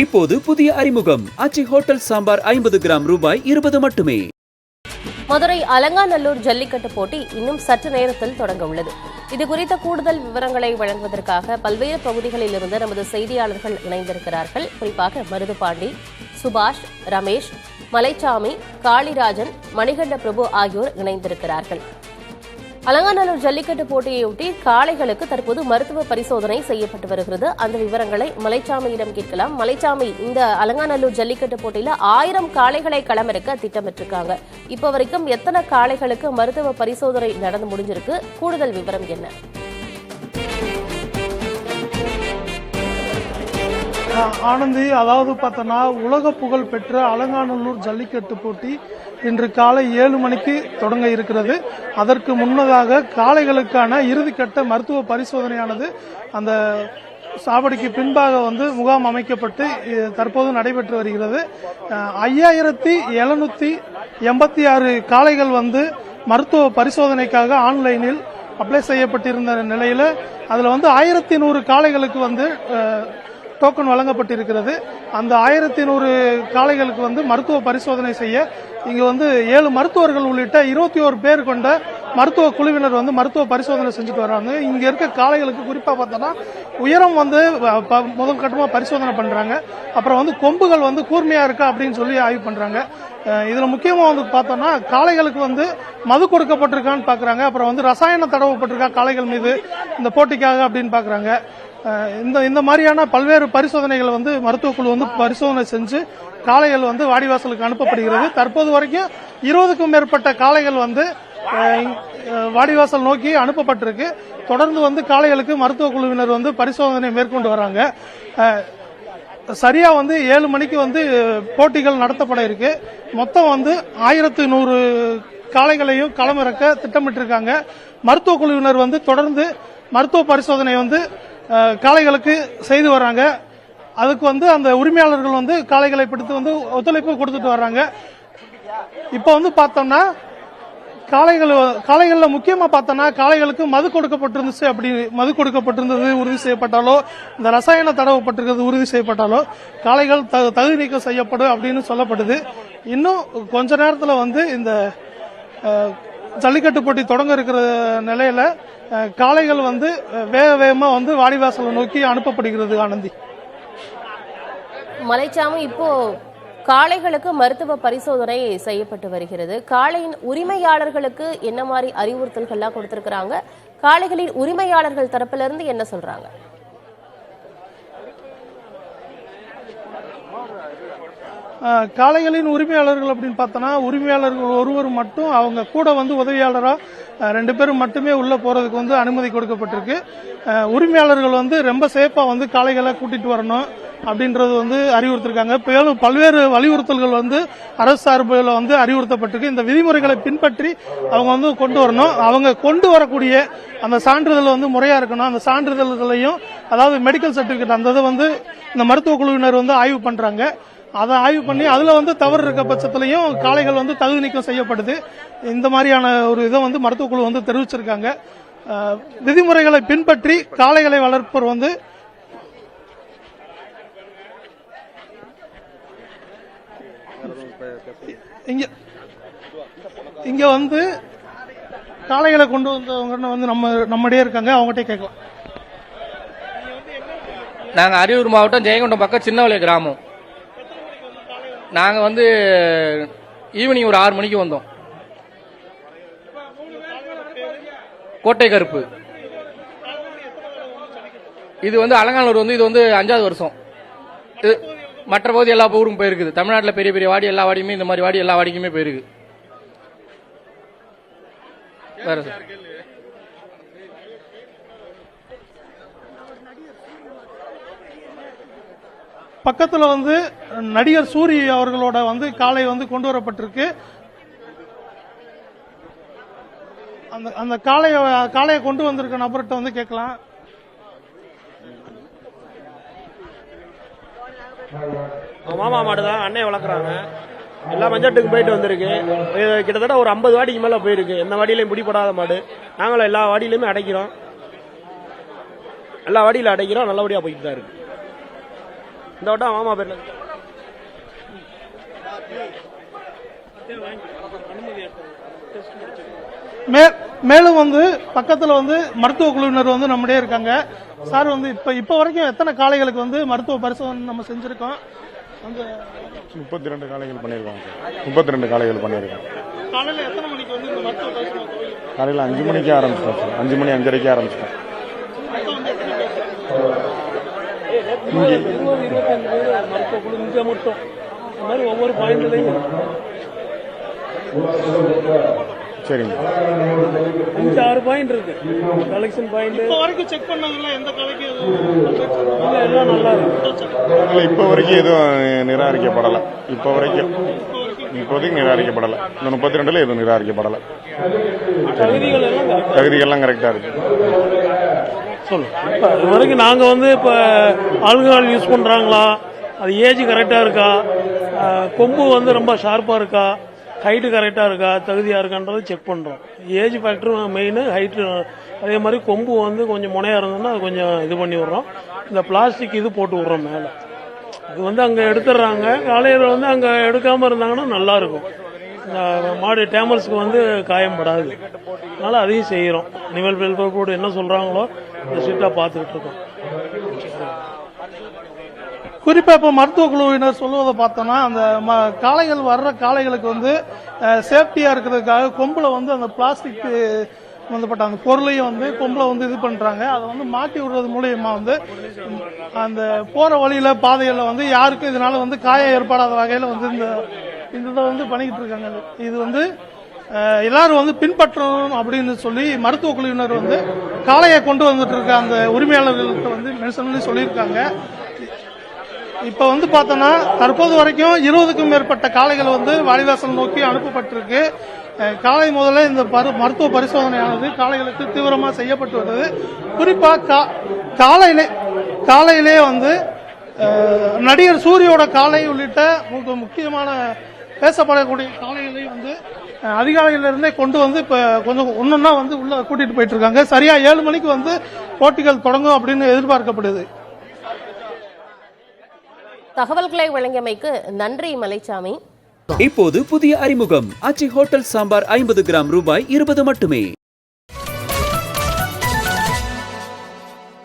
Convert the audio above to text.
இப்போது புதிய அறிமுகம். அச்சி ஹோட்டல் சாம்பார் ஐம்பது கிராம் ரூபாய் இருபது மட்டுமே. மதுரை அலங்காநல்லூர் ஜல்லிக்கட்டு போட்டி இன்னும் சற்று நேரத்தில் தொடங்க உள்ளது. இது குறித்த கூடுதல் விவரங்களை வழங்குவதற்காக பல்வேறு பகுதிகளில் இருந்து நமது செய்தியாளர்கள் இணைந்திருக்கிறார்கள். குறிப்பாக மருதுபாண்டி சுபாஷ் ரமேஷ் மலைச்சாமி காளிராஜன் மணிகண்ட பிரபு ஆகியோர் இணைந்திருக்கிறார்கள். அலங்காநல்லூர் ஜல்லிக்கட்டு போட்டியையொட்டி காளைகளுக்கு தற்போது மருத்துவ பரிசோதனை செய்யப்பட்டு வருகிறது. அந்த விவரங்களை மலைச்சாமியிடம் கேட்கலாம். மலைச்சாமி இந்த அலங்காநல்லூர் ஜல்லிக்கட்டு போட்டியில ஆயிரம் காளைகளை களமிறக்க திட்டமிட்டிருக்காங்க. இப்போ வரைக்கும் எத்தனை காளைகளுக்கு மருத்துவ பரிசோதனை நடந்து முடிஞ்சிருக்கு? கூடுதல் விவரம் என்ன? ஆனந்தி அதாவது பார்த்தோன்னா உலக புகழ் பெற்ற அலங்காநல்லூர் ஜல்லிக்கட்டு போட்டி இன்று காலை ஏழு மணிக்கு தொடங்க இருக்கிறது. அதற்கு முன்னதாக காளைகளுக்கான இறுதிக்கட்ட மருத்துவ பரிசோதனையானது அந்த சாவடிக்கு பின்பாக வந்து முகாம் அமைக்கப்பட்டு தற்போது நடைபெற்று வருகிறது. ஐயாயிரத்தி எழுநூத்தி எண்பத்தி ஆறு காளைகள் வந்து மருத்துவ பரிசோதனைக்காக ஆன்லைனில் அப்ளை செய்யப்பட்டிருந்த நிலையில் அதில் வந்து ஆயிரத்தி நூறு காளைகளுக்கு வந்து டோக்கன் வழங்கப்பட்டிருக்கிறது. அந்த ஆயிரத்தி நூறு காளைகளுக்கு வந்து மருத்துவ பரிசோதனை செய்ய இங்கு வந்து ஏழு மருத்துவர்கள் உள்ளிட்ட இருபத்தி ஒரு பேர் கொண்ட மருத்துவ குழுவினர் வந்து மருத்துவ பரிசோதனை செஞ்சுட்டு வராங்க. இங்க இருக்க காளைகளுக்கு குறிப்பா பார்த்தோன்னா உயரம் வந்து ப- முதல் கட்டமா பரிசோதனை பண்றாங்க. அப்புறம் வந்து கொம்புகள் வந்து கூர்மையா இருக்கா அப்படின்னு சொல்லி ஆய்வு பண்றாங்க. இதுல முக்கியமா வந்து பார்த்தோம்னா காளைகளுக்கு வந்து மது கொடுக்கப்பட்டிருக்கான்னு பாக்குறாங்க. அப்புறம் வந்து ரசாயனம் தடவப்பட்டிருக்கா காளைகள் மீது இந்த போட்டிக்காக அப்படின்னு பாக்குறாங்க. இந்த இந்த மாதிரியான பல்வேறு பரிசோதனைகள் வந்து மருத்துவக்குழு வந்து பரிசோதனை செஞ்சு காளைகள் வந்து வாடிவாசலுக்கு அனுப்பப்படுகிறது. தற்போது வரைக்கும் இருபதுக்கும் மேற்பட்ட காளைகள் வந்து வாடிவாசல் நோக்கி அனுப்பப்பட்டிருக்கு. தொடர்ந்து வந்து காளைகளுக்கு மருத்துவ குழுவினர் வந்து பரிசோதனை மேற்கொண்டு வராங்க. சரியா வந்து ஏழு மணிக்கு வந்து போட்டிகள் நடத்தப்பட இருக்கு. மொத்தம் வந்து ஆயிரத்து நூறு காளைகளையும் களமிறக்க திட்டமிட்டிருக்காங்க. மருத்துவ குழுவினர் வந்து தொடர்ந்து மருத்துவ பரிசோதனை வந்து காளைகளுக்கு செய்து வர்றாங்க. அதுக்கு வந்து அந்த உரிமையாளர்கள் வந்து காளைகளை பிடித்து வந்து ஒத்துழைப்பு கொடுத்துட்டு வர்றாங்க. இப்போ வந்து பார்த்தோம்னா காளைகள் காளைகளில் முக்கியமாக பார்த்தோம்னா காளைகளுக்கு மது கொடுக்கப்பட்டிருந்துச்சு அப்படி மது கொடுக்கப்பட்டிருந்தது உறுதி செய்யப்பட்டாலோ இந்த ரசாயன தடவப்பட்டிருக்கிறது உறுதி செய்யப்பட்டாலோ காளைகள் த- தகுதி நீக்கம் செய்யப்படும் அப்படின்னு சொல்லப்படுது. இன்னும் கொஞ்ச நேரத்தில் வந்து இந்த ஜல்லிக்கட்டு போட்டி தொடங்க இருக்கிற நிலையில காளைகள் வந்து வேக வேகமா வந்து வாடிவாசலை நோக்கி அனுப்பப்படுகிறது ஆனந்தி. மலைச்சாமி இப்போ காளைகளுக்கு மருத்துவ பரிசோதனை செய்யப்பட்டு வருகிறது. காளையின் உரிமையாளர்களுக்கு என்ன மாதிரி அறிவுறுத்தல்கள்லாம் கொடுத்திருக்கிறாங்க? காளைகளின் உரிமையாளர்கள் தரப்பிலிருந்து என்ன சொல்றாங்க? காளைகளின் உரிமையாளர்கள் அப்படின்னு பார்த்தோன்னா உரிமையாளர்கள் ஒருவர் மட்டும் அவங்க கூட வந்து உதவியாளராக ரெண்டு பேரும் மட்டுமே உள்ள போறதுக்கு வந்து அனுமதி கொடுக்கப்பட்டிருக்கு. உரிமையாளர்கள் வந்து ரொம்ப சேஃபா வந்து காளைகளை கூட்டிட்டு வரணும் அப்படின்றது வந்து அறிவுறுத்திருக்காங்க. மேலும் பல்வேறு வலியுறுத்தல்கள் வந்து அரசு சார்பில் வந்து அறிவுறுத்தப்பட்டிருக்கு. இந்த விதிமுறைகளை பின்பற்றி அவங்க வந்து கொண்டு வரணும். அவங்க கொண்டு வரக்கூடிய அந்த சான்றிதழ் வந்து முறையா இருக்கணும். அந்த சான்றிதழ்களையும் அதாவது மெடிக்கல் சர்டிபிகேட் அந்த இதை வந்து இந்த மருத்துவ குழுவினர் வந்து ஆய்வு பண்றாங்க. அதை ஆய்வு பண்ணி அதுல வந்து தவறு இருக்க பட்சத்திலையும் காளைகள் வந்து தகுதி நீக்கம் செய்யப்படுது. இந்த மாதிரியான ஒரு இதை வந்து மருத்துவ குழு வந்து தெரிவிச்சிருக்காங்க. விதிமுறைகளை பின்பற்றி காளைகளை வளர்ப்பவர் வந்து இங்க இங்க வந்து காளைகளை கொண்டு வந்தவங்க வந்து நம்ம நம்மகிட்டே இருக்காங்க. அவங்ககிட்ட கேட்கலாம். நாங்கள் அரியூர் மாவட்டம் ஜெயங்கொண்டம் பக்கம் சின்னவளை கிராமம். நாங்கள் வந்து ஈவினிங் ஒரு ஆறு மணிக்கு வந்தோம். கோட்டை கருப்பு. இது வந்து அலங்காநல்லூர் வந்து இது வந்து அஞ்சாவது வருஷம். இது மற்ற பகுதி எல்லா ஊரும் போயிருக்குது. தமிழ்நாட்டில் பெரிய பெரிய வாடி எல்லா வாடியுமே இந்த மாதிரி வாடி எல்லா வாடிக்குமே போயிருக்கு. வேற சார். பக்கத்தில் வந்து நடிகர் சூரி அவர்களோட வந்து காலை வந்து கொண்டு வரப்பட்டிருக்கு. அந்த அந்த காளையை காளையை கொண்டு வந்திருக்க நபர்கிட்ட வந்து கேட்கலாம். மாமா மாடு தான் அண்ணன் வளர்க்குறாங்க. எல்லா மஞ்சட்டுக்கும் போயிட்டு வந்திருக்கு. கிட்டத்தட்ட ஒரு ஐம்பது வாடிக்கு மேலே போயிருக்கு. எந்த வாடியிலையும் பிடிப்படாத மாடு. நாங்களும் எல்லா வாடியிலையுமே அடைக்கிறோம். எல்லா வாடியில் அடைக்கிறோம். நல்லபடியாக போயிட்டு தான் இருக்கு. இந்த வட்டம் மாமா பேர்ல. மே மேலும் வந்து பக்கத்தில் வந்து மருத்துவ குழுவினர் வந்து நம்முடைய இருக்காங்க. சார் வந்து இப்போ இப்போ வரைக்கும் எத்தனை காளைகளுக்கு வந்து மருத்துவ பரிசோதனை நம்ம செஞ்சுருக்கோம்? அந்த முப்பத்தி ரெண்டு காளைகள் பண்ணியிருக்காங்க சார். முப்பத்தி ரெண்டு காளைகள் பண்ணியிருக்கோம். காலையில் எத்தனை மணிக்கு வந்து இந்த மருத்துவ பரிசோதனை காலையில் அஞ்சு மணிக்கு ஆரம்பிச்சிட்டோம் சார். அஞ்சு மணி அஞ்சரைக்கு ஆரம்பிச்சிட்டோம். மருத்துவ குழு இங்கே மட்டும் இந்த மாதிரி ஒவ்வொரு பாயிண்ட்லையும் சரிங்க. அஞ்சு ஆறு பாயிண்ட் இருக்கு. கலெக்ஷன் பாயிண்ட் இப்போ வரைக்கும் செக் பண்ணதுல எந்த எல்லாம் நல்லா இருக்கு. இல்லை இப்போ வரைக்கும் எதுவும் நிராகரிக்கப்படலை. இப்போ வரைக்கும். இப்போதைக்கு நிராகரிக்கப்படலை. இந்த முப்பத்தி ரெண்டுல எதுவும் நிராகரிக்கப்படலை. தகுதிகள் எல்லாம் கரெக்டாக இருக்கு. சொல்லு. இப்போ இது வரைக்கும் நாங்கள் வந்து இப்போ ஆல்கஹால் யூஸ் பண்ணுறாங்களா அது ஏஜ் கரெக்டாக இருக்கா? கொம்பு வந்து ரொம்ப ஷார்ப்பாக இருக்கா? ஹைட்டு கரெக்டாக இருக்கா? தகுதியாக இருக்கான்றதை செக் பண்ணுறோம் ஏஜ் ஃபேக்டரும் மெயின் ஹைட்டு அதே மாதிரி கொம்பு வந்து கொஞ்சம் முனையாக இருந்ததுன்னா அது கொஞ்சம் இது பண்ணி விட்றோம். இந்த பிளாஸ்டிக் இது போட்டு விட்றோம் மேலே. அது வந்து அங்கே எடுத்துடுறாங்க. காலையில் வந்து அங்கே எடுக்காமல் இருந்தாங்கன்னா நல்லா இருக்கும். இந்த மாடு டேமர்ஸ்க்கு வந்து காயம் படாது அதனால் அதையும் செய்கிறோம் நிவல் வெல்பர் போர்டு என்ன சொல்கிறாங்களோ சீட்டாக பார்த்துக்கிட்டு இருக்கோம். குறிப்பாக இப்போ மருத்துவ குழுவினர் சொல்லுவதை பார்த்தோம்னா அந்த ம- காளைகள் வர்ற காளைகளுக்கு வந்து சேஃப்டியாக இருக்கிறதுக்காக கொம்பில் வந்து அந்த பிளாஸ்டிக் சம்மந்தப்பட்ட அந்த பொருளையும் வந்து கொம்பில் வந்து இது பண்ணுறாங்க அதை வந்து மாட்டி விடுறது மூலயமா வந்து அந்த போகிற வழியில் பாதைகளில் வந்து யாருக்கும் இதனால் வந்து காயம் ஏற்படாத வகையில் வந்து இந்த இந்த இதை வந்து பண்ணிக்கிட்டு இருக்காங்க. இது வந்து எல்லாரும் வந்து பின்பற்றணும் அப்படின்னு சொல்லி மருத்துவ குழுவினர் வந்து காளையை கொண்டு வந்துட்டு இருக்க அந்த உரிமையாளர்கள்ட்ட வந்து மென்ஷன் சொல்லியிருக்காங்க. இப்ப வந்து பார்த்தோன்னா தற்போது வரைக்கும் இருபதுக்கும் மேற்பட்ட காளைகள் வந்து வாடிவாசல் நோக்கி அனுப்பப்பட்டிருக்கு. காலை முதல்ல இந்த பரு மருத்துவ பரிசோதனையானது காளைகளுக்கு தீவிரமாக செய்யப்பட்டு வருது. குறிப்பாக கா- காலையிலே காலையிலே வந்து நடிகர் சூரியோட காலை உள்ளிட்ட முக்கியமான பேசப்படக்கூடிய காளைகளையும் வந்து அதிகாலையிலிருந்தே கொண்டு வந்து இப்ப கொஞ்சம் ஒன்னொன்னா வந்து உள்ள கூட்டிட்டு போயிட்டு இருக்காங்க சரியா ஏழு மணிக்கு வந்து போட்டிகள் தொடங்கும் அப்படின்னு எதிர்பார்க்கப்படுது. தகவல்களை வழங்கியமைக்கு நன்றி மலைச்சாமி. இப்போது புதிய அறிமுகம். ஆச்சி ஹோட்டல் சாம்பார் ஐம்பது கிராம் ரூபாய் இருபது மட்டுமே.